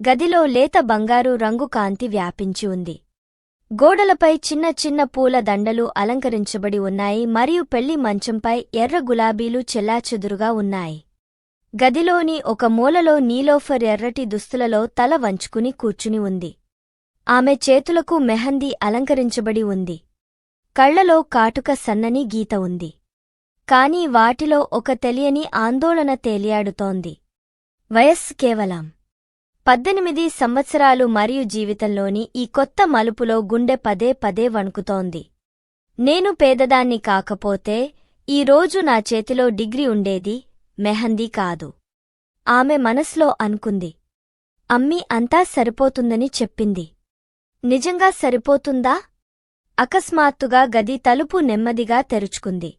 గదిలో లేత బంగారు రంగు కాంతి వ్యాపించి ఉంది. గోడలపై చిన్న చిన్న పూల దండలు అలంకరించబడి ఉన్నాయి మరియు పెళ్ళి మంచంపై ఎర్ర గులాబీలు చెల్లాచెదురుగా ఉన్నాయి. గదిలోని ఒక మూలలో నీలోఫర్ ఎర్రటి దుస్తులలో తల వంచుకుని కూర్చుని ఉంది. ఆమె చేతులకు మెహందీ అలంకరించబడి ఉంది. కళ్ళలో కాటుక సన్నని గీత ఉంది. కాని వాటిలో ఒక తెలియని ఆందోళన తేలియాడుతోంది. వయస్సు కేవలం పద్దెనిమిది సంవత్సరాలు మరియు జీవితంలోని ఈ కొత్త మలుపులో గుండె పదే పదే వణుకుతోంది. నేను పేదదాన్ని కాకపోతే ఈ రోజు నా చేతిలో డిగ్రీ ఉండేది మెహందీ కాదు. ఆమె మనస్లో అనుకుంది. అమ్మి అంతా సరిపోతుందని చెప్పింది. నిజంగా సరిపోతుందా? అకస్మాత్తుగా గది తలుపు నెమ్మదిగా తెరుచుకుంది.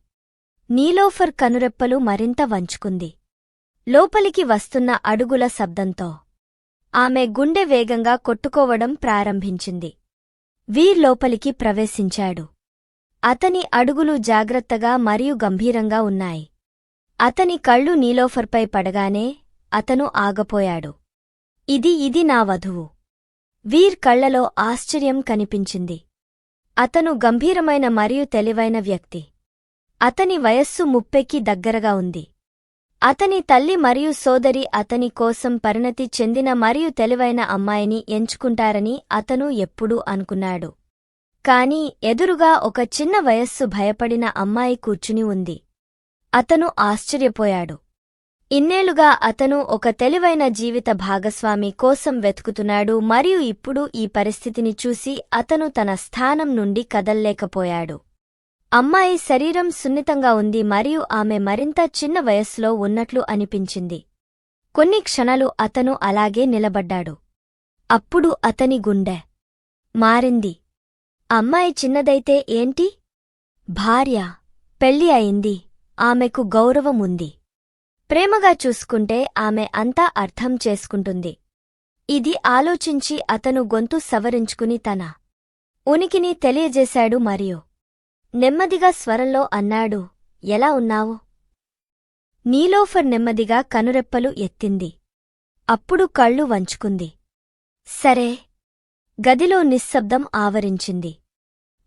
నీలోఫర్ కనురెప్పలు మరింత వంచుకుంది. లోపలికి వస్తున్న అడుగుల శబ్దంతో ఆమె గుండె వేగంగా కొట్టుకోవడం ప్రారంభించింది. వీర్ లోపలికి ప్రవేశించాడు. అతని అడుగులు జాగ్రత్తగా మరియు గంభీరంగా ఉన్నాయి. అతని కళ్ళు నీలోఫర్పై పడగానే అతను ఆగపోయాడు. ఇది ఇది నా వధువు. వీర్ కళ్ళలో ఆశ్చర్యం కనిపించింది. అతను గంభీరమైన మరియు తెలివైన వ్యక్తి. అతని వయస్సు ముప్పెకి దగ్గరగా ఉంది. అతని తల్లి మరియు సోదరి అతని కోసం పరిణతి చెందిన మరియు తెలివైన అమ్మాయిని ఎంచుకుంటారని అతను ఎప్పుడూ అనుకున్నాడు. కాని ఎదురుగా ఒక చిన్న వయస్సు భయపడిన అమ్మాయి కూర్చుని ఉంది. అతను ఆశ్చర్యపోయాడు. ఇన్నేళ్ళుగా అతను ఒక తెలివైన జీవిత భాగస్వామి కోసం వెతుకుతున్నాడు మరియు ఇప్పుడు ఈ పరిస్థితిని చూసి అతను తన స్థానం నుండి కదల్లేకపోయాడు. అమ్మాయి శరీరం సున్నితంగా ఉంది మరియు ఆమె మరింత చిన్న వయస్సులో ఉన్నట్లు అనిపించింది. కొన్ని క్షణాలు అతను అలాగే నిలబడ్డాడు. అప్పుడు అతని గుండె మారింది. అమ్మాయి చిన్నదైతే ఏంటి? భార్య. పెళ్ళి అయింది. ఆమెకు గౌరవం ఉంది. ప్రేమగా చూసుకుంటే ఆమె అంతా అర్థం చేసుకుంటుంది. ఇది ఆలోచించి అతను గొంతు సవరించుకుని తన ఉనికిని తెలియజేశాడు మరియు నెమ్మదిగా స్వరంలో అన్నాడు ఎలా ఉన్నావు? నీలోఫర్ నెమ్మదిగా కనురెప్పలు ఎత్తింది. అప్పుడు కళ్ళు వంచుకుంది. సరే. గదిలో నిశ్శబ్దం ఆవరించింది.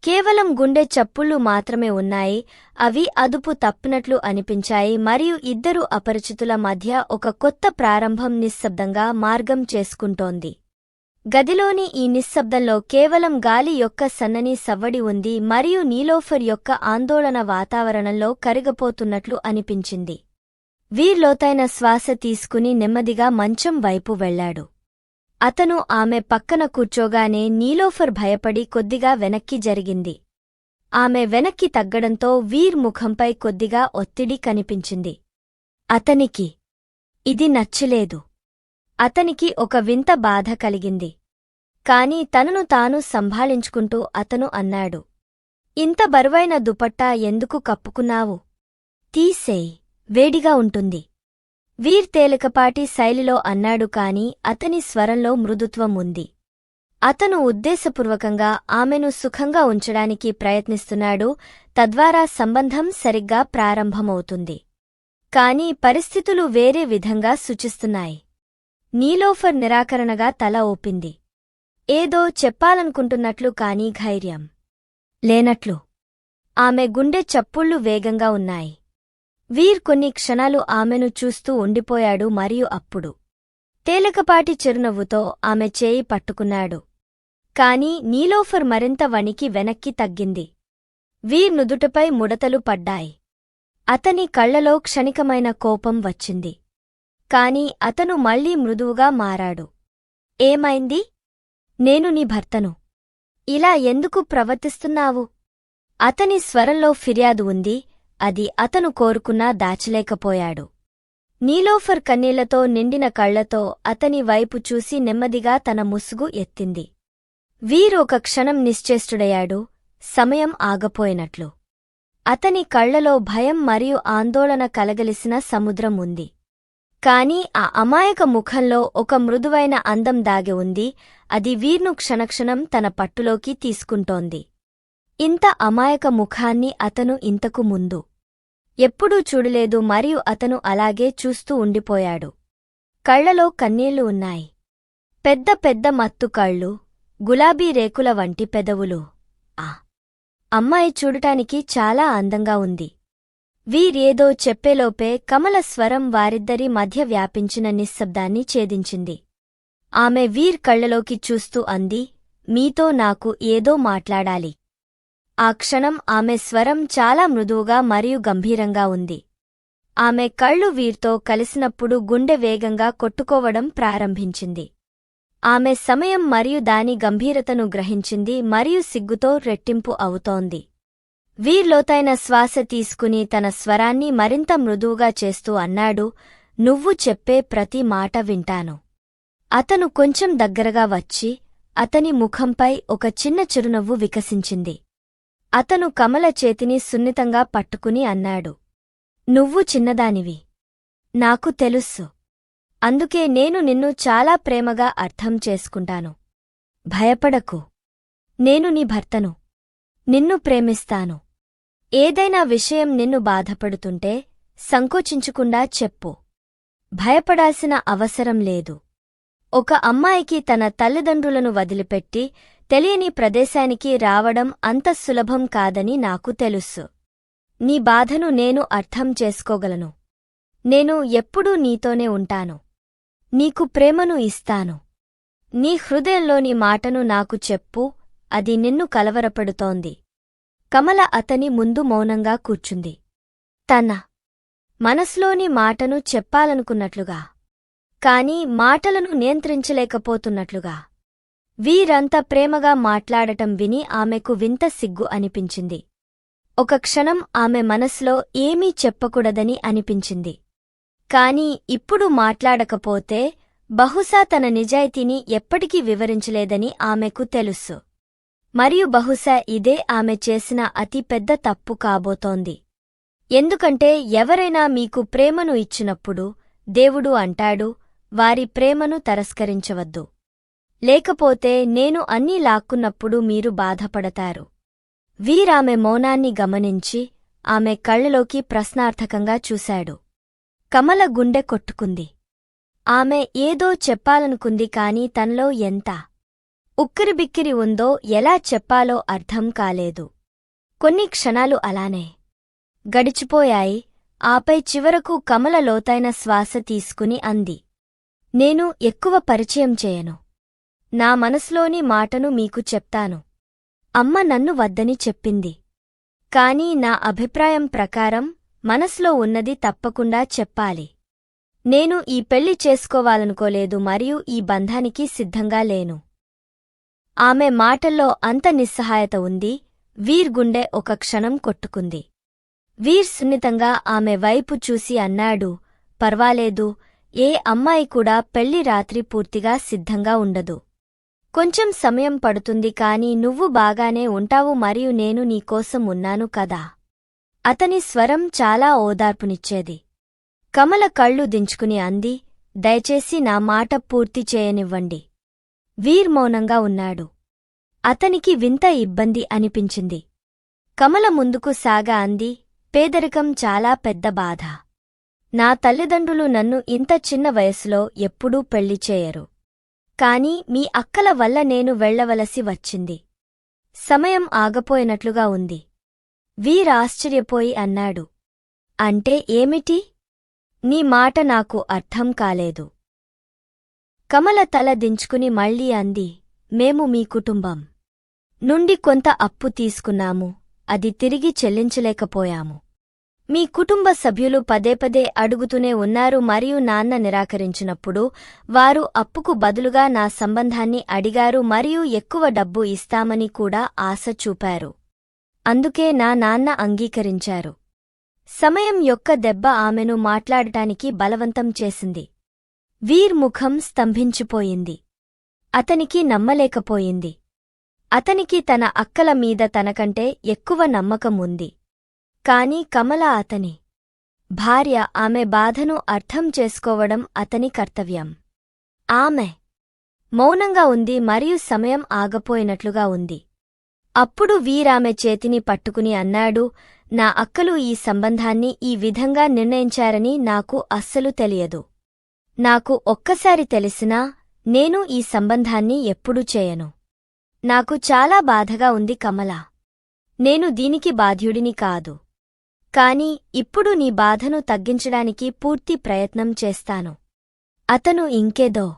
కేవలం గుండె చప్పుళ్ళు మాత్రమే ఉన్నాయి అవి అదుపు తప్పినట్లు అనిపించాయి మరియు ఇద్దరు అపరిచితుల మధ్య ఒక కొత్త ప్రారంభం నిశ్శబ్దంగా మార్గం చేసుకుంటోంది. గదిలోని ఈ నిశ్శబ్దంలో కేవలం గాలి యొక్క సన్నని సవ్వడి ఉంది మరియు నీలోఫర్ యొక్క ఆందోళన వాతావరణంలో కరిగపోతున్నట్లు అనిపించింది. వీర్లోతైన శ్వాస తీసుకుని నెమ్మదిగా మంచం వైపు వెళ్ళాడు అతను ఆమె పక్కన కూర్చోగానే నీలోఫర్ భయపడి కొద్దిగా వెనక్కి జరిగింది. ఆమె వెనక్కి తగ్గడంతో వీర్ ముఖంపై కొద్దిగా ఒత్తిడి కనిపించింది. అతనికి ఇది నచ్చలేదు. అతనికి ఒక వింత బాధ కలిగింది. కాని తనను తాను సంభాళించుకుంటూ అతను అన్నాడు. ఇంత బరువైన దుపట్టా ఎందుకు కప్పుకున్నావు? తీసేయ్ వేడిగా ఉంటుంది. వీర్ తేలికపాటి శైలిలో అన్నాడు కాని అతని స్వరంలో మృదుత్వం ఉంది. అతను ఉద్దేశపూర్వకంగా ఆమెను సుఖంగా ఉంచడానికి ప్రయత్నిస్తున్నాడు తద్వారా సంబంధం సరిగ్గా ప్రారంభమవుతుంది. కాని పరిస్థితులు వేరే విధంగా సూచిస్తున్నాయి. నీలోఫర్ నిరాకరణగా తల ఊపింది. ఏదో చెప్పాలనుకుంటున్నట్లు కాని ధైర్యం లేనట్లు. ఆమె గుండె చప్పుళ్ళు వేగంగా ఉన్నాయి. వీర్ కొన్ని క్షణాలు ఆమెను చూస్తూ ఉండిపోయాడు మరియు అప్పుడు తేలికపాటి చిరునవ్వుతో ఆమె చేయి పట్టుకున్నాడు. కాని నీలోఫర్ మరింత వణికి వెనక్కి తగ్గింది. వీర్ నుదుటపై ముడతలు పడ్డాయి. అతని కళ్ళలో క్షణికమైన కోపం వచ్చింది. కాని అతను మళ్ళీ మృదువుగా మారాడు. ఏమైంది? నేను నీ భర్తను. ఇలా ఎందుకు ప్రవర్తిస్తున్నావు? అతని స్వరంలో ఫిర్యాదు ఉంది అది అతను కోరుకున్నా దాచలేకపోయాడు. నీలోఫర్ కన్నీళ్ళతో నిండిన కళ్ళతో అతని వైపు చూసి నెమ్మదిగా తన ముసుగు ఎత్తింది. వీరు ఒక క్షణం నిశ్చేష్టుడయ్యాడు సమయం ఆగపోయినట్లు. అతని కళ్ళలో భయం మరియు ఆందోళన కలగలిసిన సముద్రం ఉంది. కాని ఆ అమాయక ముఖంలో ఒక మృదువైన అందం దాగి ఉంది. అది వీర్ను క్షణక్షణం తన పట్టులోకి తీసుకుంటోంది. ఇంత అమాయక ముఖాన్ని అతను ఇంతకు ముందు ఎప్పుడూ చూడలేదు మరియు అతను అలాగే చూస్తూ ఉండిపోయాడు. కళ్ళలో కన్నీళ్ళు ఉన్నాయి. పెద్ద పెద్ద మత్తు కళ్ళు గులాబీ రేకుల వంటి పెదవులు. ఆ అమ్మాయి చూడటానికి చాలా అందంగా ఉంది. వీరేదో చెప్పేలోపే కమల స్వరం వారిద్దరి మధ్య వ్యాపించిన నిశ్శబ్దాన్ని ఛేదించింది. ఆమె వీర్ కళ్ళలోకి చూస్తూ అంది మీతో నాకు ఏదో మాట్లాడాలి. ఆ క్షణం ఆమె స్వరం చాలా మృదువుగా మరియు గంభీరంగా ఉంది. ఆమె కళ్ళు వీర్తో కలిసినప్పుడు గుండె వేగంగా కొట్టుకోవడం ప్రారంభించింది. ఆమె సమయం మరియు దాని గంభీరతను గ్రహించింది మరియు సిగ్గుతో రెట్టింపు అవుతోంది. వీర్ లోతైన శ్వాస తీసుకుని తన స్వరాన్ని మరింత మృదువుగా చేస్తూ అన్నాడు నువ్వు చెప్పే ప్రతి మాట వింటాను. అతను కొంచెం దగ్గరగా వచ్చి అతని ముఖంపై ఒక చిన్న చిరునవ్వు వికసించింది. అతను కమల చేతిని సున్నితంగా పట్టుకుని అన్నాడు నువ్వు చిన్నదానివి. నాకు తెలుస్సు అందుకే నేను నిన్ను చాలా ప్రేమగా అర్థం చేసుకుంటాను. భయపడకు. నేను నీ భర్తను. నిన్ను ప్రేమిస్తాను. ఏదైనా విషయం నిన్ను బాధపడుతుంటే సంకోచించకుండా చెప్పు. భయపడాల్సిన అవసరం లేదు. ఒక అమ్మాయికి తన తల్లిదండ్రులను వదిలిపెట్టి తెలియని ప్రదేశానికి రావడం అంత సులభం కాదని నాకు తెలుసు. నీ బాధను నేను అర్థం చేసుకోగలను. నేను ఎప్పుడూ నీతోనే ఉంటాను. నీకు ప్రేమను ఇస్తాను. నీ హృదయంలోని మాటను నాకు చెప్పు అది నిన్ను కలవరపడుతోంది. కమల అతని ముందు మౌనంగా కూర్చుంది. తన మనస్లోని మాటను చెప్పాలనుకున్నట్లుగా కాని మాటలను నియంత్రించలేకపోతున్నట్లుగా. వీరంత ప్రేమగా మాట్లాడటం విని ఆమెకు వింత సిగ్గు అనిపించింది. ఒక క్షణం ఆమె మనసులో ఏమీ చెప్పకూడదని అనిపించింది. కాని ఇప్పుడు మాట్లాడకపోతే బహుశా తన నిజాయితీని ఎప్పటికీ వివరించలేదని ఆమెకు తెలుసు. మరియు బహుశా ఇదే ఆమె చేసిన అతి పెద్ద తప్పు కాబోతోంది. ఎందుకంటే ఎవరైనా మీకు ప్రేమను ఇచ్చినప్పుడు దేవుడు అంటాడు వారి ప్రేమను తరస్కరించవద్దు. లేకపోతే నేను అన్నీ లాక్కున్నప్పుడు మీరు బాధపడతారు. వీరామె మౌనాన్ని గమనించి ఆమె కళ్ళలోకి ప్రశ్నార్థకంగా చూశాడు. కమల గుండె కొట్టుకుంది. ఆమె ఏదో చెప్పాలనుకుంది కాని తనలో ఎంత ఉక్కిరిబిక్కిరి ఉందో ఎలా చెప్పాలో అర్థం కాలేదు. కొన్ని క్షణాలు అలానే. గడిచిపోయాయి ఆపై చివరకు కమల లోతైన శ్వాస తీసుకుని అంది. నేను ఎక్కువ పరిచయం చేయను. నా మనసులోని మాటను మీకు చెప్తాను. అమ్మ నన్ను వద్దని చెప్పింది. కాని నా అభిప్రాయం ప్రకారం మనసులో ఉన్నది తప్పకుండా చెప్పాలి. నేను ఈ పెళ్ళి చేసుకోవాలనుకోలేదు మరియు ఈ బంధానికి సిద్ధంగా లేను. ఆమె మాటల్లో అంత నిస్సహాయత ఉంది. వీర్ గుండె ఒక క్షణం కొట్టుకుంది. వీర్ సున్నితంగా ఆమె వైపు చూసి అన్నాడు పర్వాలేదు ఏ అమ్మాయి కూడా పెళ్ళి రాత్రి పూర్తిగా సిద్ధంగా ఉండదు. కొంచెం సమయం పడుతుంది కాని నువ్వు బాగానే ఉంటావు మరియు నేను నీకోసం ఉన్నాను కదా. అతని స్వరం చాలా ఓదార్పునిచ్చేది. కమల కళ్ళు దించుకుని అంది దయచేసి నా మాట పూర్తి చేయనివ్వండి. వీర్ మౌనంగా ఉన్నాడు. అతనికి వింత ఇబ్బంది అనిపించింది. కమల ముందుకు సాగా అంది పేదరికం చాలా పెద్ద బాధ. నా తల్లిదండ్రులు నన్ను ఇంత చిన్న వయసులో ఎప్పుడూ పెళ్ళి చేయరు. కాని మీ అక్కల వల్ల నేను వెళ్ళవలసి వచ్చింది. సమయం ఆగపోయినట్లుగా ఉంది. వీరాశ్చర్యపోయి అన్నాడు. అంటే ఏమిటి? నీ మాట నాకు అర్థం కాలేదు. కమల తల దించుకుని మళ్ళీ అంది మేము మీ కుటుంబం. నుండి కొంత అప్పు తీసుకున్నాము అది తిరిగి చెల్లించలేకపోయాము. మీ కుటుంబ సభ్యులు పదే పదే అడుగుతూనే ఉన్నారు మరియు నాన్న నిరాకరించినప్పుడు వారు అప్పుకు బదులుగా నా సంబంధాన్ని అడిగారు మరియు ఎక్కువ డబ్బు ఇస్తామని కూడా ఆశ చూపారు. అందుకే నా నాన్న అంగీకరించారు. సమయం యొక్క దెబ్బ ఆమెను మాట్లాడటానికి బలవంతం చేసింది. వీర్ ముఖం స్తంభించిపోయింది. అతనికి నమ్మలేకపోయింది. అతనికి తన అక్కల మీద తనకంటే ఎక్కువ నమ్మకం ఉంది కాని కమల అతని భార్య ఆమె బాధను అర్థం చేసుకోవడం అతని కర్తవ్యం. ఆమె మౌనంగా ఉంది మరియు సమయం ఆగపోయినట్లుగా ఉంది. అప్పుడు వీరామె చేతిని పట్టుకుని అన్నాడు నా అక్కలు ఈ సంబంధాన్ని ఈ విధంగా నిర్ణయించారని నాకు అస్సలు తెలియదు. నాకు ఒక్కసారి తెలిసినా నేను ఈ సంబంధాన్ని ఎప్పుడూ చేయను. నాకు చాలా బాధగా ఉంది కమల. నేను దీనికి బాధ్యుడిని కాదు. కాని ఇప్పుడు నీ బాధను తగ్గించడానికి పూర్తి ప్రయత్నం చేస్తాను. అతను ఇంకేదో.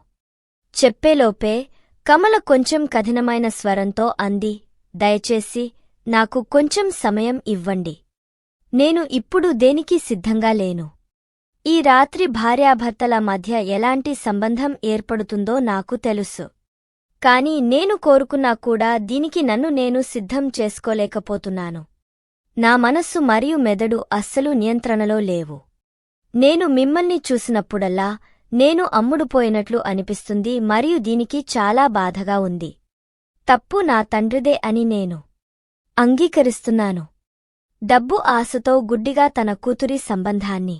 చెప్పేలోపే కమల కొంచెం కఠినమైన స్వరంతో అంది దయచేసి నాకు కొంచెం సమయం ఇవ్వండి. నేను ఇప్పుడు దేనికి సిద్ధంగా లేను. ఈ రాత్రి భార్యాభర్తల మధ్య ఎలాంటి సంబంధం ఏర్పడుతుందో నాకు తెలుసు. కాని నేను కోరుకున్నా కూడా దీనికి నన్ను నేను సిద్ధం చేసుకోలేకపోతున్నాను. నా మనస్సు మరియు మెదడు అస్సలు నియంత్రణలో లేవు. నేను మిమ్మల్ని చూసినప్పుడల్లా నేను అమ్ముడుపోయినట్లు అనిపిస్తుంది మరియు దీనికి చాలా బాధగా ఉంది. తప్పు నా తండ్రిదే అని నేను అంగీకరిస్తున్నాను. డబ్బు ఆశతో గుడ్డిగా తన కూతురి సంబంధాన్ని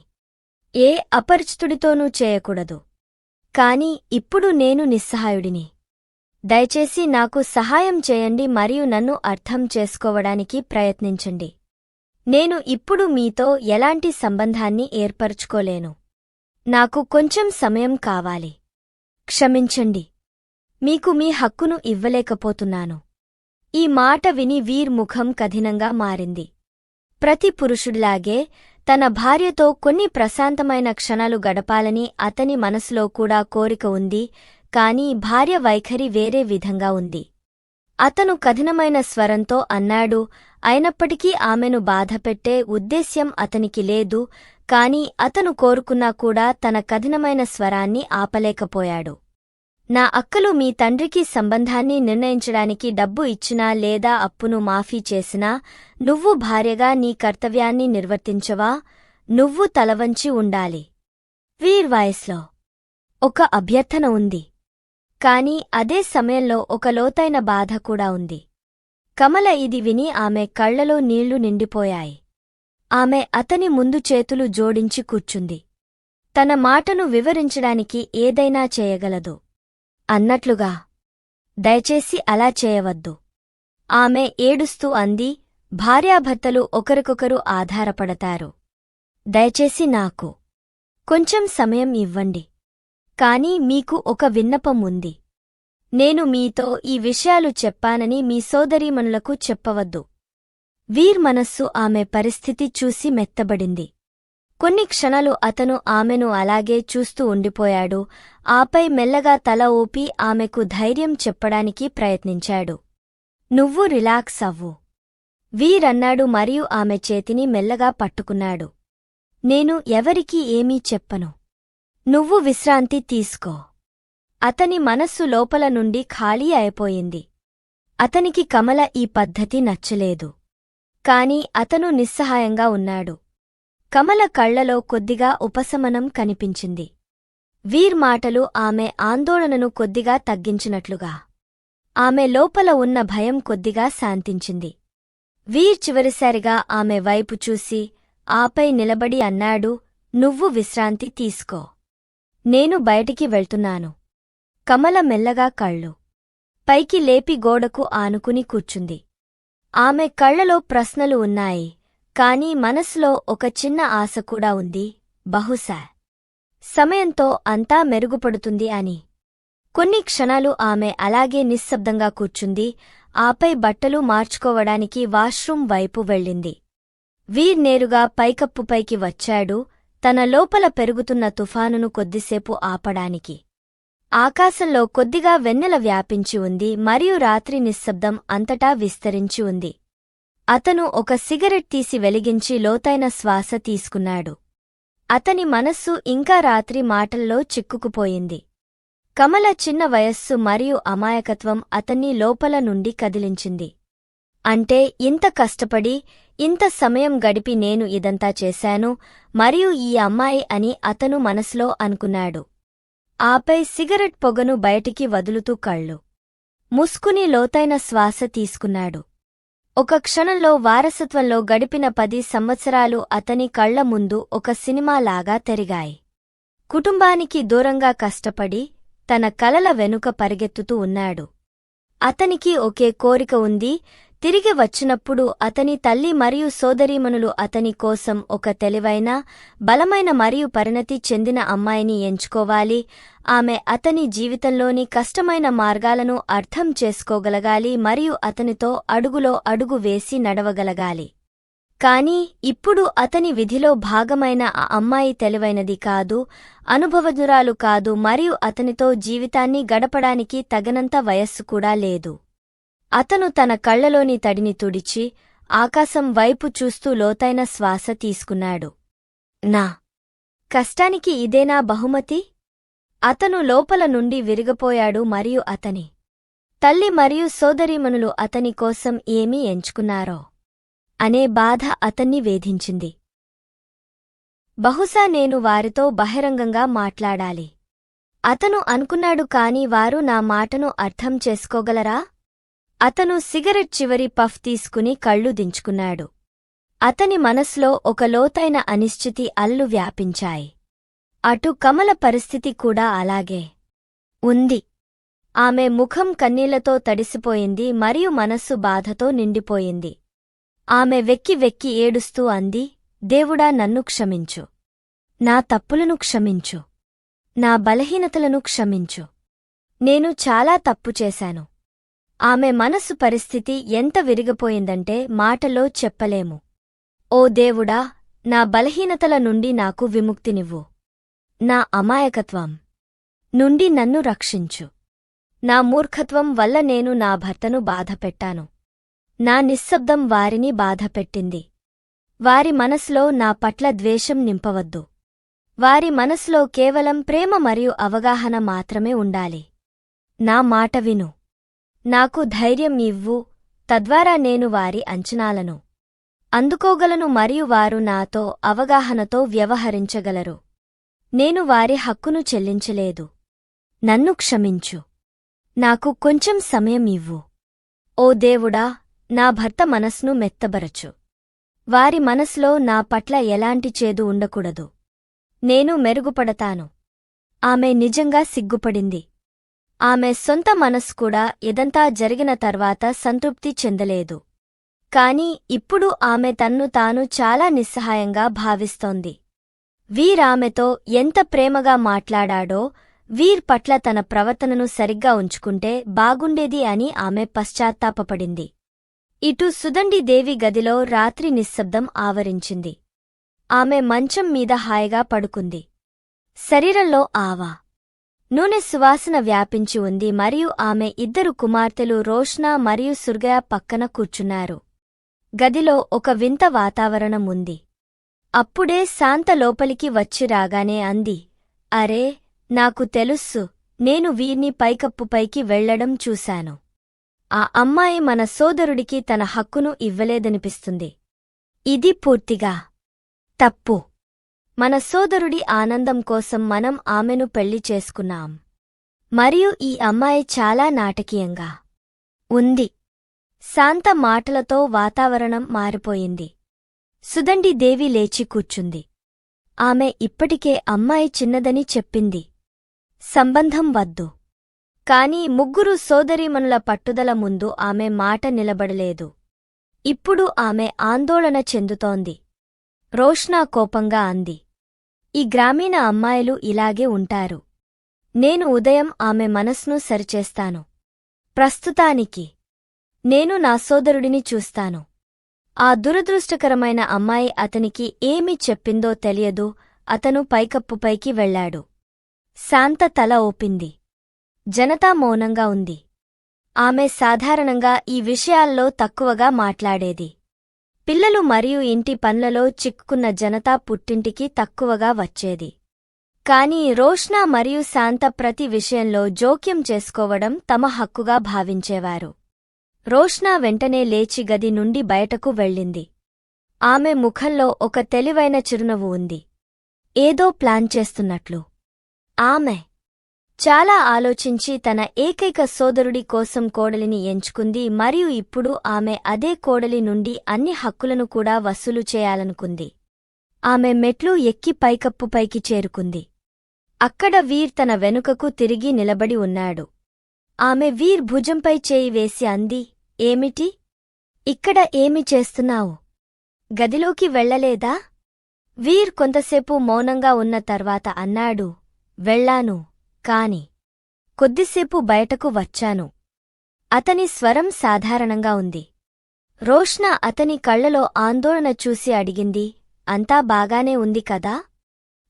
ఏ అపరిచితుడితోనూ చేయకూడదు. కాని ఇప్పుడు నేను నిస్సహాయుడిని. దయచేసి నాకు సహాయం చేయండి మరియు నన్ను అర్థం చేసుకోవడానికి ప్రయత్నించండి. నేను ఇప్పుడు మీతో ఎలాంటి సంబంధాన్ని ఏర్పరచుకోలేను. నాకు కొంచెం సమయం కావాలి. క్షమించండి. మీకు మీ హక్కును ఇవ్వలేకపోతున్నాను. ఈ మాట విని వీర్ ముఖం కఠినంగా మారింది. ప్రతి పురుషుడిలాగే తన భార్యతో కొన్ని ప్రశాంతమైన క్షణాలు గడపాలని అతని మనసులో కూడా కోరిక ఉంది కాని భార్య వైఖరి వేరే విధంగా ఉంది. అతను కఠినమైన స్వరంతో అన్నాడు అయినప్పటికీ ఆమెను బాధపెట్టే ఉద్దేశ్యం అతనికి లేదు కాని అతను కోరుకున్నా కూడా తన కఠినమైన స్వరాన్ని ఆపలేకపోయాడు. నా అక్కలు మీ తండ్రికి సంబంధాన్ని నిర్ణయించడానికి డబ్బు ఇచ్చినా లేదా అప్పును మాఫీ చేసినా నువ్వు భార్యగా నీ కర్తవ్యాన్ని నిర్వర్తించవా? నువ్వు తలవంచి ఉండాలి. వీర్ వాయిస్లో ఒక అభ్యర్థన ఉంది. కాని అదే సమయంలో ఒక లోతైన బాధ కూడా ఉంది. కమల ఇది విని ఆమె కళ్ళలో నీళ్ళు నిండిపోయాయి. ఆమె అతని ముందు చేతులు జోడించి కూర్చుంది. తన మాటను వివరించడానికి ఏదైనా చేయగలదు. అన్నట్లుగా దయచేసి అలా చేయవద్దు. ఆమె ఏడుస్తూ అంది భార్యాభర్తలు ఒకరికొకరు ఆధారపడతారు. దయచేసి నాకు కొంచెం సమయం ఇవ్వండి. కాని మీకు ఒక విన్నపం ఉంది. నేను మీతో ఈ విషయాలు చెప్పానని మీ సోదరీమణులకు చెప్పవద్దు. వీర్ మనస్సు ఆమె పరిస్థితి చూసి మెత్తబడింది. కొన్ని క్షణాలు అతను ఆమెను అలాగే చూస్తూ ఉండిపోయాడు. ఆపై మెల్లగా తల ఊపి ఆమెకు ధైర్యం చెప్పడానికి ప్రయత్నించాడు. నువ్వు రిలాక్స్ అవ్వు వీరన్నాడు మరియు ఆమె చేతిని మెల్లగా పట్టుకున్నాడు. నేను ఎవరికీ ఏమీ చెప్పను. నువ్వు విశ్రాంతి తీసుకో. అతని మనస్సు లోపల నుండి ఖాళీ అయిపోయింది. అతనికి కమల ఈ పద్ధతి నచ్చలేదు. కాని అతను నిస్సహాయంగా ఉన్నాడు. కమల కళ్ళలో కొద్దిగా ఉపశమనం కనిపించింది. వీర్ మాటలు ఆమె ఆందోళనను కొద్దిగా తగ్గించినట్లుగా. ఆమె లోపల ఉన్న భయం కొద్దిగా శాంతించింది. వీర్ చివరిసారిగా ఆమె వైపు చూసి ఆపై నిలబడి అన్నాడు నువ్వు విశ్రాంతి తీసుకో. నేను బయటికి వెళ్తున్నాను. కమల మెల్లగా కళ్ళు. పైకి లేపి గోడకు ఆనుకుని కూర్చుంది. ఆమె కళ్ళలో ప్రశ్నలు ఉన్నాయి. కాని మనసులో ఒక చిన్న ఆశ కూడా ఉంది. బహుశా సమయంతో అంతా మెరుగుపడుతుంది అని. కొన్ని క్షణాలు ఆమె అలాగే నిశ్శబ్దంగా కూర్చుంది. ఆపై బట్టలు మార్చుకోవడానికి వాష్రూం వైపు వెళ్ళింది. వీర్ నేరుగా పైకప్పుపైకి వచ్చాడు. తన లోపల పెరుగుతున్న తుఫానును కొద్దిసేపు ఆపడానికి. ఆకాశంలో కొద్దిగా వెన్నెల వ్యాపించి ఉంది. మరియు రాత్రి నిశ్శబ్దం అంతటా విస్తరించి ఉంది. అతను ఒక సిగరెట్ తీసి వెలిగించి లోతైన శ్వాస తీసుకున్నాడు. అతని మనస్సు ఇంకా రాత్రి మాటల్లో చిక్కుకుపోయింది. కమల చిన్న వయస్సు మరియు అమాయకత్వం అతన్ని లోపల నుండి కదిలించింది. అంటే ఇంత కష్టపడి ఇంత సమయం గడిపి నేను ఇదంతా చేశాను మరియు ఈ అమ్మాయి అని అతను మనసులో అనుకున్నాడు. ఆపై సిగరెట్ పొగను బయటికి వదులుతూ కళ్ళు. ముస్కుని లోతైన శ్వాస తీసుకున్నాడు. ఒక క్షణంలో వారసత్వంలో గడిపిన పది సంవత్సరాలు అతని కళ్ళ ముందు ఒక సినిమాలాగా తెరిగాయి. కుటుంబానికి దూరంగా కష్టపడి తన కలల వెనుక పరిగెత్తుతూ ఉన్నాడు. అతనికి ఒకే కోరిక ఉంది తిరిగి వచ్చినప్పుడు అతని తల్లి మరియు సోదరీమణులు అతని కోసం ఒక తెలివైన బలమైన మరియు పరిణతి చెందిన అమ్మాయిని ఎంచుకోవాలి. ఆమె అతని జీవితంలోని కష్టమైన మార్గాలను అర్థం చేసుకోగలగాలి మరియు అతనితో అడుగులో అడుగు వేసి నడవగలగాలి. కాని ఇప్పుడు అతని విధిలో భాగమైన ఆ అమ్మాయి తెలివైనది కాదు అనుభవజురాలు కాదు మరియు అతనితో జీవితాన్ని గడపడానికి తగనంత వయస్సు కూడా లేదు. అతను తన కళ్ళలోని తడిని తుడిచి ఆకాశం వైపు చూస్తూ లోతైన శ్వాస తీసుకున్నాడు. నా! కష్టానికి ఇదేనా బహుమతి? అతను లోపల నుండి విరిగపోయాడు మరియు అతని తల్లి మరియు సోదరీమణులు అతని కోసం ఏమీ ఎంచుకున్నారో అనే బాధ అతన్ని వేధించింది. బహుశా నేను వారితో బహిరంగంగా మాట్లాడాలి. అతను అనుకున్నాడు కాని వారు నా మాటను అర్థం చేసుకోగలరా? అతను సిగరెట్ చివరి పఫ్ తీసుకుని కళ్ళు దించుకున్నాడు. అతని మనస్లో ఒక లోతైన అనిశ్చితి అల్లు వ్యాపించాయి. అటు కమల పరిస్థితి కూడా అలాగే ఉంది. ఆమె ముఖం కన్నీళ్ళతో తడిసిపోయింది మరియు మనస్సు బాధతో నిండిపోయింది. ఆమె వెక్కి వెక్కి ఏడుస్తూ అంది దేవుడా నన్ను క్షమించు. నా తప్పులను క్షమించు. నా బలహీనతలను క్షమించు. నేను చాలా తప్పు చేశాను. ఆమె మనసు పరిస్థితి ఎంత విరిగిపోయిందంటే మాటలో చెప్పలేము. ఓ దేవుడా నా బలహీనతల నుండి నాకు విముక్తినివ్వు. నా అమాయకత్వం నుండి నన్ను రక్షించు. నా మూర్ఖత్వం వల్ల నేను నా భర్తను బాధపెట్టాను. నా నిశ్శబ్దం వారిని బాధపెట్టింది. వారి మనసులో నా పట్ల ద్వేషం నింపవద్దు. వారి మనసులో కేవలం ప్రేమ మరియు అవగాహన మాత్రమే ఉండాలి. నా మాట విను. నాకు ధైర్యం ఇవ్వు తద్వారా నేను వారి అంచనాలను అందుకోగలను మరియు వారు నాతో అవగాహనతో వ్యవహరించగలరు. నేను వారి హక్కును చెల్లించలేదు. నన్ను క్షమించు. నాకు కొంచెం సమయం ఇవ్వు. ఓ దేవుడా నా భర్త మనస్ను మెత్తబరచు. వారి మనసులో నా పట్ల ఎలాంటి చేదు ఉండకూడదు. నేను మెరుగుపడతాను. ఆమె నిజంగా సిగ్గుపడింది. ఆమె సొంత మనస్సు కూడా ఇదంతా జరిగిన తర్వాత సంతృప్తి చెందలేదు. కాని ఇప్పుడు ఆమె తన్ను తాను చాలా నిస్సహాయంగా భావిస్తోంది. వీరామెతో ఎంత ప్రేమగా మాట్లాడాడో వీర్ పట్ల తన ప్రవర్తనను సరిగ్గా ఉంచుకుంటే బాగుండేది అని ఆమె పశ్చాత్తాపపడింది. ఇటు సుదండిదేవి గదిలో రాత్రి నిశ్శబ్దం ఆవరించింది. ఆమె మంచం మీద హాయిగా పడుకుంది. శరీరంలో ఆవా నూనె సువాసన వ్యాపించి ఉంది మరియు ఆమె ఇద్దరు కుమార్తెలు రోష్నా మరియు సుర్గయ పక్కన కూర్చున్నారు. గదిలో ఒక వింత వాతావరణం ఉంది. అప్పుడే శాంత లోపలికి వచ్చి రాగానే అంది అరే నాకు తెలుస్సు నేను వీర్ని పైకప్పుపైకి వెళ్ళడం చూశాను. ఆ అమ్మాయి మన సోదరుడికి తన హక్కును ఇవ్వలేదనిపిస్తుంది. ఇది పూర్తిగా తప్పు. మన సోదరుడి ఆనందం కోసం మనం ఆమెను పెళ్ళి చేసుకున్నాం. మరియు ఈ అమ్మాయి చాలా నాటకీయంగా ఉంది. శాంత మాటలతో వాతావరణం మారిపోయింది. సుదండి దేవి లేచి కూర్చుంది. ఆమె ఇప్పటికే అమ్మాయి చిన్నదని చెప్పింది. సంబంధం వద్దు. కాని ముగ్గురు సోదరీమణుల పట్టుదల ముందు ఆమె మాట నిలబడలేదు. ఇప్పుడు ఆమె ఆందోళన చెందుతోంది. రోష్నా కోపంగా అంది. ఈ గ్రామీణ అమ్మాయిలు ఇలాగే ఉంటారు. నేను ఉదయం ఆమె మనస్ను సరిచేస్తాను. ప్రస్తుతానికి నేను నా సోదరుడిని చూస్తాను. ఆ దురదృష్టకరమైన అమ్మాయి అతనికి ఏమి చెప్పిందో తెలియదు అతను పైకప్పుపైకి వెళ్ళాడు శాంత తల ఓపింది జనతా మౌనంగా ఉంది. ఆమె సాధారణంగా ఈ విషయాల్లో తక్కువగా మాట్లాడేది. పిల్లలు మరియు ఇంటి పనులలో చిక్కుకున్న జనతా పుట్టింటికి తక్కువగా వచ్చేది. కాని రోష్నా మరియు శాంత ప్రతి విషయంలో జోక్యం చేసుకోవడం తమ హక్కుగా భావించేవారు. రోష్నా వెంటనే లేచి గది నుండి బయటకు వెళ్ళింది. ఆమె ముఖంలో ఒక తెలివైన చిరునవ్వు ఉంది. ఏదో ప్లాన్ చేస్తున్నట్లు. ఆమె చాలా ఆలోచించి తన ఏకైక సోదరుడి కోసం కోడలిని ఎంచుకుంది మరియు ఇప్పుడు ఆమె అదే కోడలి నుండి అన్ని హక్కులను కూడా వసూలు చేయాలనుకుంది. ఆమె మెట్లు ఎక్కి పైకప్పుపైకి చేరుకుంది. అక్కడ వీర్ తన వెనుకకు తిరిగి నిలబడి ఉన్నాడు. ఆమె వీర్ భుజంపై చేయి వేసి అంది ఏమిటి? ఇక్కడ ఏమి చేస్తున్నావు? గదిలోకి వెళ్ళలేదా? వీర్ కొంతసేపు మౌనంగా ఉన్న తర్వాత అన్నాడు వెళ్ళాను. కాని కొద్దిసేపు బయటకు వచ్చాను. అతని స్వరం సాధారణంగా ఉంది. రోష్ణ అతని కళ్ళలో ఆందోళన చూసి అడిగింది అంతా బాగానే ఉంది కదా?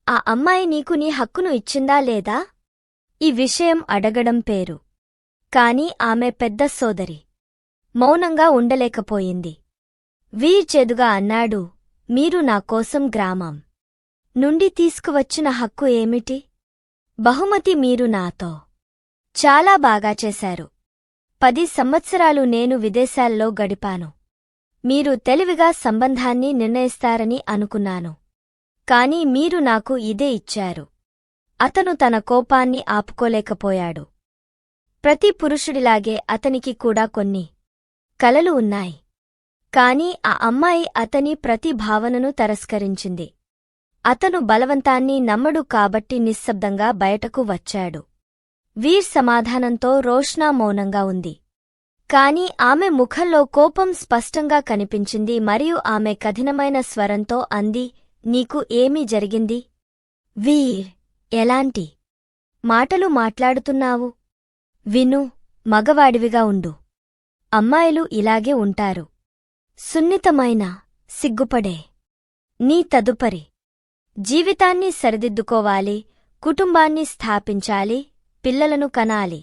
ఆ అమ్మాయి నీకు నీ హక్కును ఇచ్చిందా లేదా ఈ విషయం అడగడం పేరు. కాని ఆమె పెద్ద సోదరి. మౌనంగా ఉండలేకపోయింది. వీర్చెదుగా అన్నాడు మీరు నాకోసం గ్రామం. నుండి తీసుకువచ్చిన హక్కు ఏమిటి? బహుమతి మీరు నాతో. చాలా బాగా చేశారు. పది సంవత్సరాలు నేను విదేశాల్లో గడిపాను. మీరు తెలివిగా సంబంధాన్ని నిర్ణయిస్తారని అనుకున్నాను. కాని మీరు నాకు ఇదే ఇచ్చారు. అతను తన కోపాన్ని ఆపుకోలేకపోయాడు. ప్రతి పురుషుడిలాగే అతనికి కూడా కొన్ని కలలు ఉన్నాయి. కాని ఆ అమ్మాయి అతని ప్రతి భావనను తరస్కరించింది. అతను బలవంతాన్ని నమ్మడు కాబట్టి నిశ్శబ్దంగా బయటకు వచ్చాడు. వీర్ సమాధానంతో రోష్నా మౌనంగా ఉంది. కాని ఆమె ముఖంలో కోపం స్పష్టంగా కనిపించింది మరియు ఆమె కఠినమైన స్వరంతో అంది నీకు ఏమీ జరిగింది? వీర్ ఎలాంటి? మాటలు మాట్లాడుతున్నావు? విను మగవాడివిగా ఉండు. అమ్మాయిలు ఇలాగే ఉంటారు. సున్నితమైన సిగ్గుపడే. నీ తదుపరి. జీవితాన్ని సరిదిద్దుకోవాలి కుటుంబాన్ని స్థాపించాలి పిల్లలను కనాలి.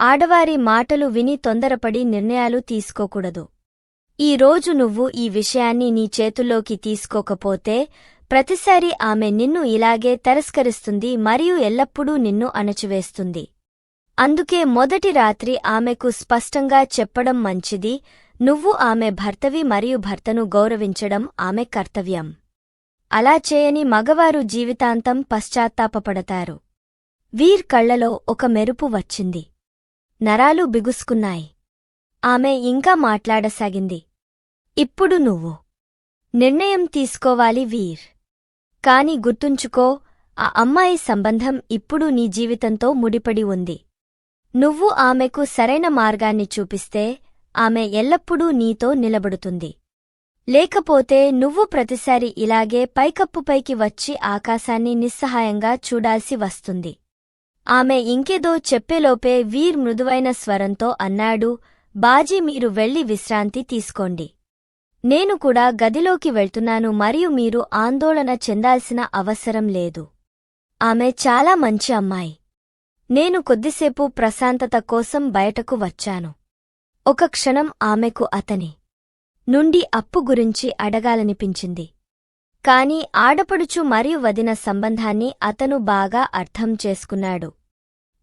ఆడవారి మాటలు విని తొందరపడి నిర్ణయాలు తీసుకోకూడదు. ఈ రోజు నువ్వు ఈ విషయాన్ని నీ చేతుల్లోకి తీసుకోకపోతే ప్రతిసారి ఆమె నిన్ను ఇలాగే తిరస్కరిస్తుంది మరియు ఎల్లప్పుడూ నిన్ను అణచివేస్తుంది. అందుకే మొదటి రాత్రి ఆమెకు స్పష్టంగా చెప్పడం మంచిది నువ్వు ఆమె భర్తవి మరియు భర్తను గౌరవించడం ఆమె కర్తవ్యం. అలా చేయని మగవారు జీవితాంతం పశ్చాత్తాపపడతారు. వీర్ కళ్ళలో ఒక మెరుపు వచ్చింది. నరాలు బిగుసుకున్నాయి. ఆమె ఇంకా మాట్లాడసాగింది. ఇప్పుడు నువ్వు నిర్ణయం తీసుకోవాలి వీర్. కాని గుర్తుంచుకో ఆ అమ్మాయి సంబంధం ఇప్పుడు నీ జీవితంతో ముడిపడి ఉంది. నువ్వు ఆమెకు సరైన మార్గాన్ని చూపిస్తే ఆమె ఎల్లప్పుడూ నీతో నిలబడుతుంది. లేకపోతే నువ్వు ప్రతిసారి ఇలాగే పైకప్పుపైకి వచ్చి ఆకాశాన్ని నిస్సహాయంగా చూడాల్సి వస్తుంది. ఆమె ఇంకేదో చెప్పేలోపే వీర్ మృదువైన స్వరంతో అన్నాడు బాజీ మీరు వెళ్ళి విశ్రాంతి తీసుకోండి. నేను కూడా గదిలోకి వెళ్తున్నాను మరియు మీరు ఆందోళన చెందాల్సిన అవసరం లేదు. ఆమె చాలా మంచి అమ్మాయి. నేను కొద్దిసేపు ప్రశాంతత కోసం బయటకు వచ్చాను. ఒక క్షణం ఆమెకు అతని నుండి అప్పు గురించి అడగాలనిపించింది. కాని ఆడపడుచు మరియు వదిన సంబంధాన్ని అతను బాగా అర్థం చేసుకున్నాడు.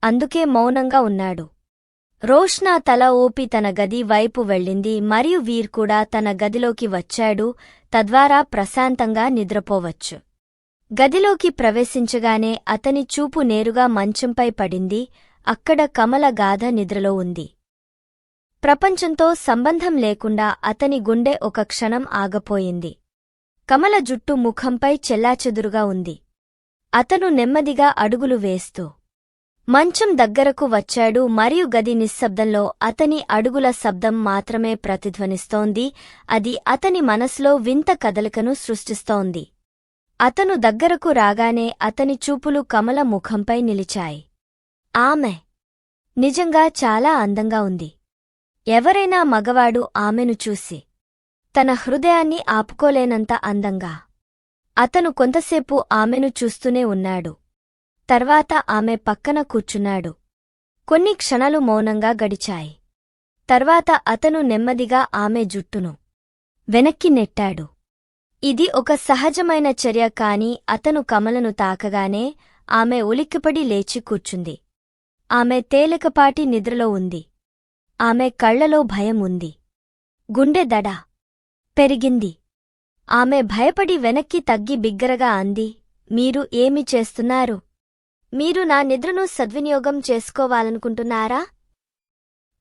అందుకే మౌనంగా ఉన్నాడు. రోష్నా తల ఊపి తన గది వైపు వెళ్ళింది మరియు వీర్ కూడా తన గదిలోకి వచ్చాడు తద్వారా ప్రశాంతంగా నిద్రపోవచ్చు. గదిలోకి ప్రవేశించగానే అతని చూపు నేరుగా మంచంపై పడింది అక్కడ కమల గాథ నిద్రలో ఉంది. ప్రపంచంతో సంబంధం లేకుండా అతని గుండె ఒక క్షణం ఆగపోయింది. కమల జుట్టు ముఖంపై చెల్లాచెదురుగా ఉంది. అతను నెమ్మదిగా అడుగులు వేస్తూ మంచం దగ్గరకు వచ్చాడు మరియు గది నిశ్శబ్దంలో అతని అడుగుల శబ్దం మాత్రమే ప్రతిధ్వనిస్తోంది. అది అతని మనసులో వింత కదలికను సృష్టిస్తోంది. అతను దగ్గరకు రాగానే అతని చూపులు కమల ముఖంపై నిలిచాయి. ఆమె నిజంగా చాలా అందంగా ఉంది. ఎవరైనా మగవాడు ఆమెను చూసి తన హృదయాన్ని ఆపుకోలేనంత అందంగా అతను కొంతసేపు ఆమెను చూస్తూనే ఉన్నాడు. తర్వాత ఆమె పక్కన కూర్చున్నాడు. కొన్ని క్షణాలు మౌనంగా గడిచాయి. తర్వాత అతను నెమ్మదిగా ఆమె జుట్టును వెనక్కి నెట్టాడు. ఇది ఒక సహజమైన చర్య కాని అతను కమలను తాకగానే ఆమె ఉలిక్కిపడి లేచి కూర్చుంది. ఆమె తేలికపాటి నిద్రలో ఉంది. ఆమె కళ్ళలో భయం ఉంది గుండె దడ పెరిగింది. ఆమె భయపడి వెనక్కి తగ్గి బిగ్గరగా అంది మీరు ఏమి చేస్తున్నారు? మీరు నా నిద్రను సద్వినియోగం చేసుకోవాలనుకుంటున్నారా?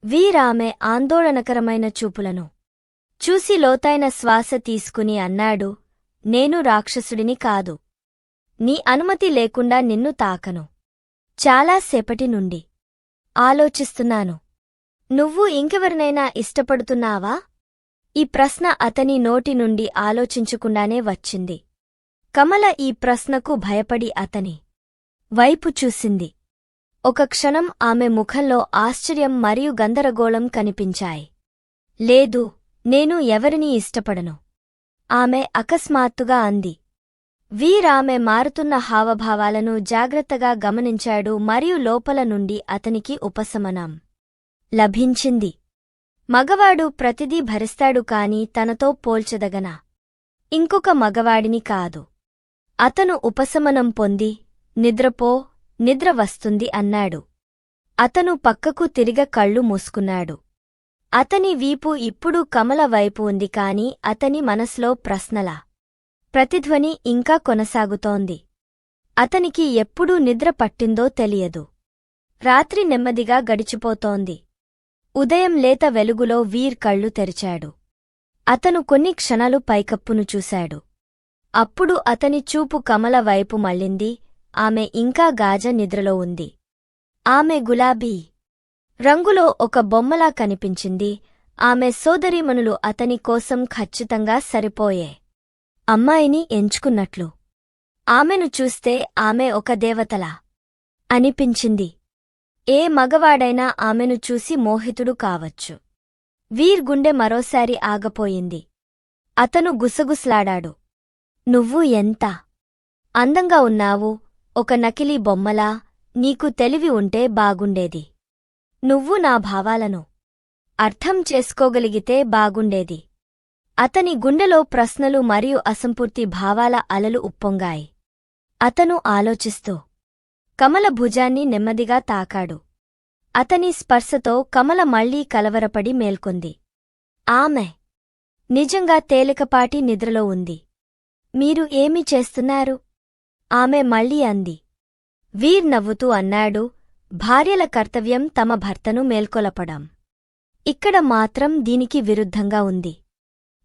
వీరామె ఆందోళనకరమైన చూపులను చూసి లోతైన శ్వాస తీసుకుని అన్నాడు నేను రాక్షసుడిని కాదు. నీ అనుమతి లేకుండా నిన్ను తాకను. చాలాసేపటి నుండి ఆలోచిస్తున్నాను. నువ్వు ఇంకెవరినైనా ఇష్టపడుతున్నావా? ఈ ప్రశ్న అతని నోటి నుండి ఆలోచించకుండానే వచ్చింది. కమల ఈ ప్రశ్నకు భయపడి అతని వైపు చూసింది. ఒక క్షణం ఆమె ముఖంలో ఆశ్చర్యం మరియు గందరగోళం కనిపించాయి. లేదు నేను ఎవరినీ ఇష్టపడను? ఆమె అకస్మాత్తుగా అంది. వీరామె మారుతున్న హావభావాలను జాగ్రత్తగా గమనించాడు మరియు లోపల నుండి అతనికి ఉపశమనం. లభించింది. మగవాడు ప్రతిదీ భరిస్తాడు కాని తనతో పోల్చదగనా. ఇంకొక మగవాడిని కాదు. అతను ఉపశమనం పొంది నిద్రపో నిద్ర వస్తుంది అన్నాడు. అతను పక్కకు తిరిగ కళ్ళు మూసుకున్నాడు. అతని వీపు ఇప్పుడు కమల వైపు ఉంది కాని అతని మనస్లో ప్రశ్నల ప్రతిధ్వని ఇంకా కొనసాగుతోంది. అతనికి ఎప్పుడూ నిద్ర పట్టిందో తెలియదు. రాత్రి నెమ్మదిగా గడిచిపోతోంది. ఉదయం లేత వెలుగులో వీర్ కళ్ళు తెరిచాడు. అతను కొన్ని క్షణాలు పైకప్పును చూశాడు. అప్పుడు అతని చూపు కమల వైపు మళ్ళింది ఆమె ఇంకా గాజ నిద్రలో ఉంది. ఆమె గులాబీ. రంగులో ఒక బొమ్మలా కనిపించింది ఆమె సోదరీమణులు అతని కోసం ఖచ్చితంగా సరిపోయే అమ్మాయిని ఎంచుకున్నట్లు. ఆమెను చూస్తే ఆమె ఒక దేవతలా అనిపించింది. ఏ మగవాడైనా ఆమెను చూసి మోహితుడు కావచ్చు. వీర్ గుండె మరోసారి ఆగపోయింది. అతను గుసగుసలాడాడు. నువ్వు ఎంత? అందంగా ఉన్నావు. ఒక నకిలీ బొమ్మలా. నీకు తెలివి ఉంటే బాగుండేది. నువ్వు నా భావాలను అర్థం చేసుకోగలిగితే బాగుండేది అతని గుండెలో ప్రశ్నలు మరియు అసంపూర్తి భావాల అలలు ఉప్పొంగాయి. అతను ఆలోచిస్తూ కమల భుజాన్ని నెమ్మదిగా తాకాడు. అతని స్పర్శతో కమల మళ్ళీ కలవరపడి మేల్కొంది. ఆమె! నిజంగా తేలికపాటి నిద్రలో ఉంది. మీరు ఏమి చేస్తున్నారు? ఆమె మళ్ళీ అంది. వీర్ నవ్వుతూ అన్నాడు భార్యల కర్తవ్యం తమ భర్తను మేల్కొలపడం. ఇక్కడ మాత్రం దీనికి విరుద్ధంగా ఉంది.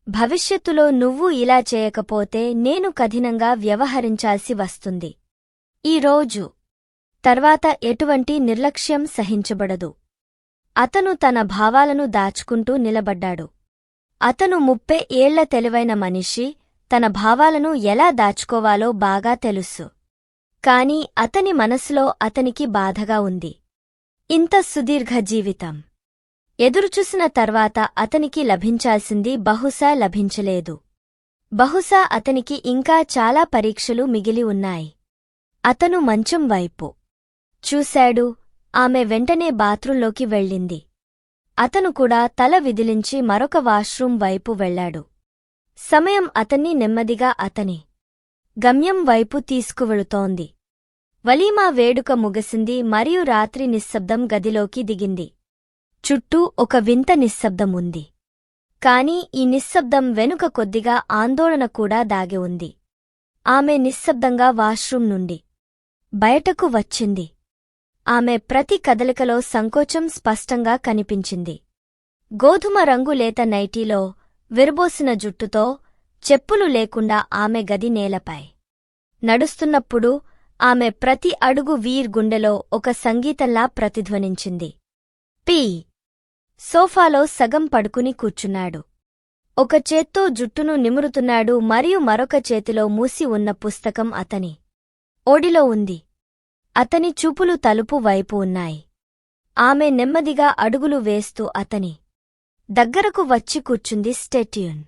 భవిష్యత్తులో నువ్వు ఇలా చేయకపోతే నేను కఠినంగా వ్యవహరించాల్సి వస్తుంది. ఈరోజు తర్వాత ఎటువంటి నిర్లక్ష్యం సహించబడదు. అతను తన భావాలను దాచుకుంటూ నిలబడ్డాడు. అతను ముప్పై ఏళ్ళ తెలివైన మనిషి తన భావాలను ఎలా దాచుకోవాలో బాగా తెలుసు. కాని అతని మనసులో అతనికి బాధగా ఉంది. ఇంత సుదీర్ఘ జీవితం. ఎదురుచూసిన తర్వాత అతనికి లభించాల్సింది బహుశా లభించలేదు. బహుశా అతనికి ఇంకా చాలా పరీక్షలు మిగిలి ఉన్నాయి. అతను మంచం వైపు చూశాడు. ఆమె వెంటనే బాత్రూంలోకి వెళ్ళింది. అతను కూడా తల విదిలించి మరొక వాష్రూం వైపు వెళ్ళాడు సమయం అతన్ని నెమ్మదిగా అతని గమ్యం వైపు తీసుకువెళుతోంది. వలీమా వేడుక ముగిసింది మరియు రాత్రి నిశ్శబ్దం గదిలోకి దిగింది. చుట్టూ ఒక వింత నిశ్శబ్దం ఉంది. కాని ఈ నిశ్శబ్దం వెనుక కొద్దిగా ఆందోళన కూడా దాగి ఉంది. ఆమె నిశ్శబ్దంగా వాష్రూం నుండి బయటకు వచ్చింది. ఆమె ప్రతి కదలికలో సంకోచం స్పష్టంగా కనిపించింది. గోధుమ రంగు లేత నైటీలో విరబోసిన జుట్టుతో చెప్పులు లేకుండా ఆమె గది నేలపై. నడుస్తున్నప్పుడు ఆమె ప్రతి అడుగు వీర్ గుండెలో ఒక సంగీతంలా ప్రతిధ్వనించింది. పి. సోఫాలో సగం పడుకుని కూర్చున్నాడు. ఒక చేత్తో జుట్టును నిమురుతున్నాడు మరియు మరొక చేతిలో మూసి ఉన్న పుస్తకం అతని ఓడిలో ఉంది. అతని చూపులు తలుపు వైపు ఉన్నాయి. ఆమె నెమ్మదిగా అడుగులు వేస్తూ అతని దగ్గరకు వచ్చి కూర్చుంది స్టెట్యూన్.